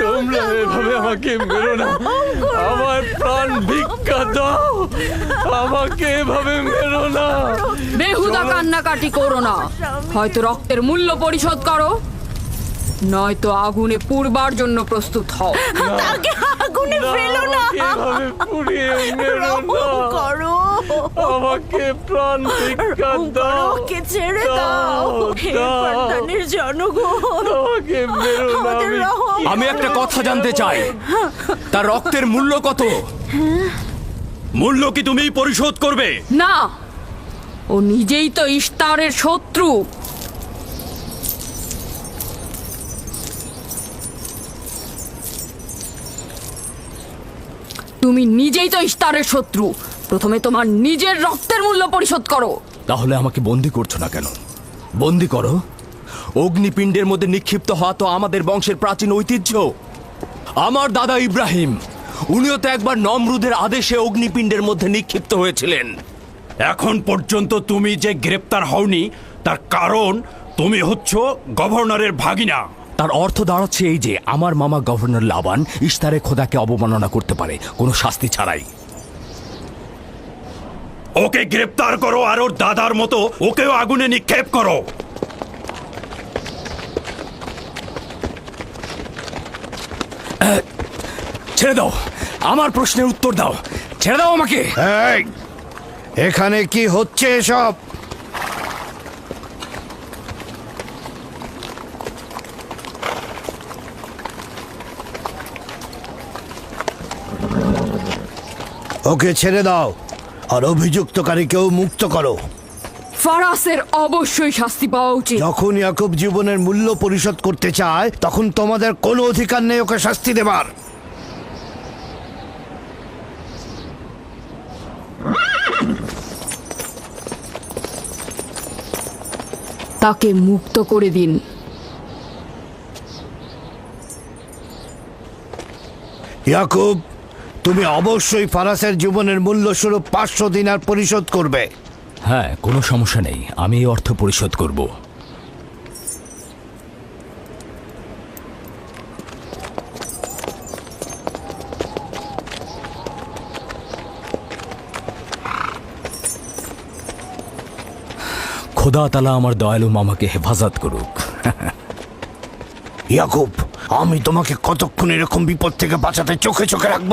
তোমরা এভাবে আমাকে মেরো না। আমার প্রাণ ভিক্ষা দাও। আমাকে এভাবে মেরো না। বেহুদা কান্নাকাটি করো না। হয়তো রক্তের মূল্য পরিশোধ করো। নয়তো আগুনে পুড়বার জন্য প্রস্তুত হও। তাকে আগুনে ফেলো না। এভাবে পুড়িয়ে মেরো না। করো। আমাকে প্রাণ ভিক্ষা দাও। ওকে ছেড়ে দাও। হে। জনগণ। আমাকে মেরো আমি একটা কথা জানতে চাই। তার রক্তের মূল্য কত? মূল্য কি তুমি পরিশোধ করবে? না। ও নিজেই তো ইস্তারের শত্রু। তুমি নিজেই তো ইস্তারের শত্রু। প্রথমে তোমার নিজের রক্তের মূল্য পরিশোধ করো। তাহলে আমাকে বন্দি করছ না কেন? বন্দি করো। অগ্নিপিণ্ডের মধ্যে নিক্ষিপ্ত হওয়া তো আমাদের বংশের প্রাচীন ঐতিহ্য। আমার দাদা ইব্রাহিম উনিও তো একবার নমরুদের আদেশে অগ্নিপিণ্ডের মধ্যে নিক্ষিপ্ত হয়েছিলেন। এখন পর্যন্ত তুমি যে গ্রেপ্তার হওনি তার কারণ তুমি হচ্ছ গভর্নরের ভাগিনা। তার অর্থ দাঁড়াচ্ছে এই যে আমার মামা গভর্নর লাবান ইস্তারে খোদাকে অবমাননা করতে পারে কোনো শাস্তি ছাড়াই। ওকে গ্রেপ্তার করো আর ওর দাদার মতো ওকেও আগুনে নিক্ষেপ করো। ছেড়ে দাও। আমার প্রশ্নের উত্তর দাও। ছেড়ে দাও আমাকে। এই এখানে কি হচ্ছে এসব? ওকে ছেড়ে দাও আর অভিযুক্তকারীকেও মুক্ত করো। ফারাসের অবশ্যই শাস্তি পাওয়া উচিত। যখন ইয়াকুব জীবনের মূল্য পরিশোধ করতে চায় তখন তোমাদের কোনো অধিকার নেই ওকে শাস্তি দেবার। তাকে মুক্ত করে দিন। ইয়াকুব তুমি অবশ্যই ফারাসের জীবনের মূল্য স্বরূপ পাঁচশো দিনার পরিশোধ করবে। হ্যাঁ কোনো সমস্যা নেই। আমি এই অর্থ পরিশোধ করব। খোদা তালা আমার দয়ালু মামাকে হেফাজত করুক। ইয়াকুব, আমি তোমাকে কতক্ষণ এরকম বিপদ থেকে বাঁচাতে চোখে চোখে রাখব?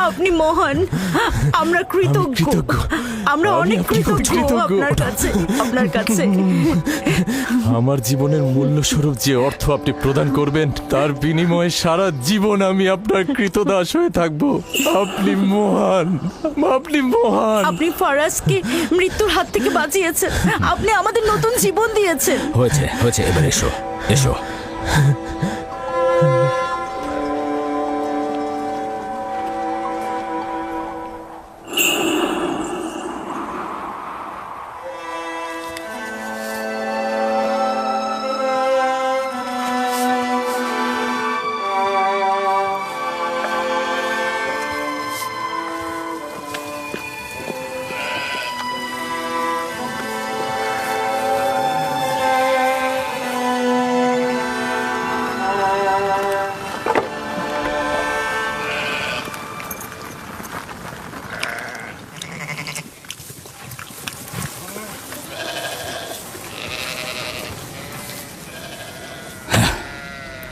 আপনি মহান। আমরা কৃতজ্ঞ। আমরা অনেক কৃতজ্ঞ কৃতজ্ঞ। আপনার কাছে আপনার কাছে। আমার জীবনের মূল্য স্বরূপ যে অর্থ আপনি প্রদান করবেন তার বিনিময়ে সারা জীবন আমি আপনার কৃতদাস হয়ে থাকব। আপনি মহান। আপনি মহান। আপনি ফারাজকে মৃত্যুর হাত থেকে বাঁচিয়েছেন। আপনি আমাদের নতুন জীবন দিয়েছেন। হয়েছে হয়েছে। এবার এসো এসো।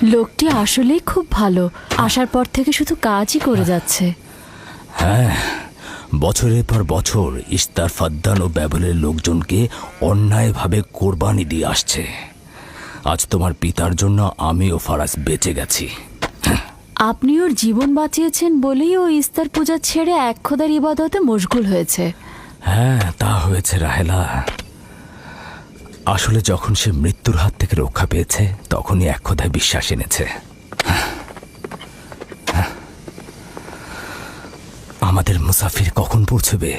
লোকটি আসলেই খুব ভালো। আসার পর থেকে শুধু কাজই করে যাচ্ছে। হ্যাঁ বছরের পর বছর ইস্তার ফাদ্দান ও ব্যাবলের লোকজনকে অন্যায়ভাবে কোরবানি দিয়ে আসছে। আজ তোমার পিতার জন্য আমি ও ফারাজ বেঁচে গেছি। আপনি ওর জীবন বাঁচিয়েছেন বলেই ও ইস্তার পূজা ছেড়ে এক খোদার ইবাদতে মশগুল হয়েছে। হ্যাঁ তা হয়েছে রাহেলা। আসলে যখন সে মৃত্যুর হাত থেকে রক্ষা পেয়েছে, তখনই এক কথায় বিশ্বাস এনেছে। আমাদের মুসাফির কখন পৌঁছবে?